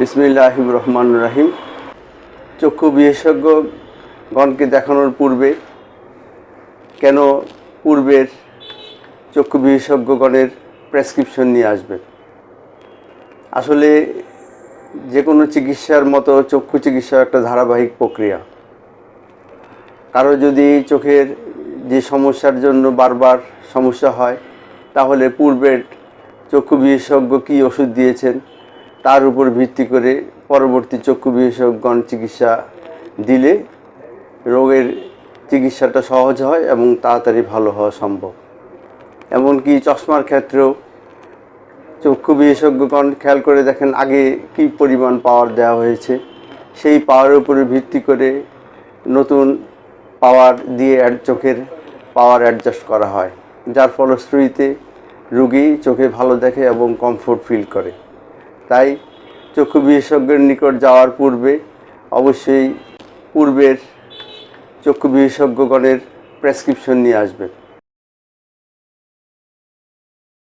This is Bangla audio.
বিসমিল্লাহ রহমান রাহিম চক্ষু বিশেষজ্ঞগণকে দেখানোর পূর্বে, কেন পূর্বের চক্ষু বিশেষজ্ঞগণের প্রেসক্রিপশন নিয়ে আসবেন? আসলে যে কোনো চিকিৎসার মতো চক্ষু চিকিৎসা একটা ধারাবাহিক প্রক্রিয়া। কারও যদি চোখের যে সমস্যার জন্য বারবার সমস্যা হয়, তাহলে পূর্বের চক্ষু বিশেষজ্ঞ কী ওষুধ দিয়েছেন? তার উপর ভিত্তি করে পরবর্তী চক্ষু বিশেষজ্ঞগণ চিকিৎসা দিলে রোগের চিকিৎসাটা সহজ হয় এবং তাড়াতাড়ি ভালো হওয়া সম্ভব। এমনকি চশমার ক্ষেত্রেও চক্ষু বিশেষজ্ঞগণ খেয়াল করে দেখেন আগে কি পরিমাণ পাওয়ার দেওয়া হয়েছে। সেই পাওয়ারের উপরে ভিত্তি করে নতুন পাওয়ার দিয়ে চোখের পাওয়ার অ্যাডজাস্ট করা হয়, যার ফলশ্রুতিতে রুগী চোখে ভালো দেখে এবং কমফোর্ট ফিল করে। তাই চক্ষু বিশেষজ্ঞের নিকট যাওয়ার পূর্বে অবশ্যই পূর্বের চক্ষু বিশেষজ্ঞগণের প্রেসক্রিপশন নিয়ে আসবেন।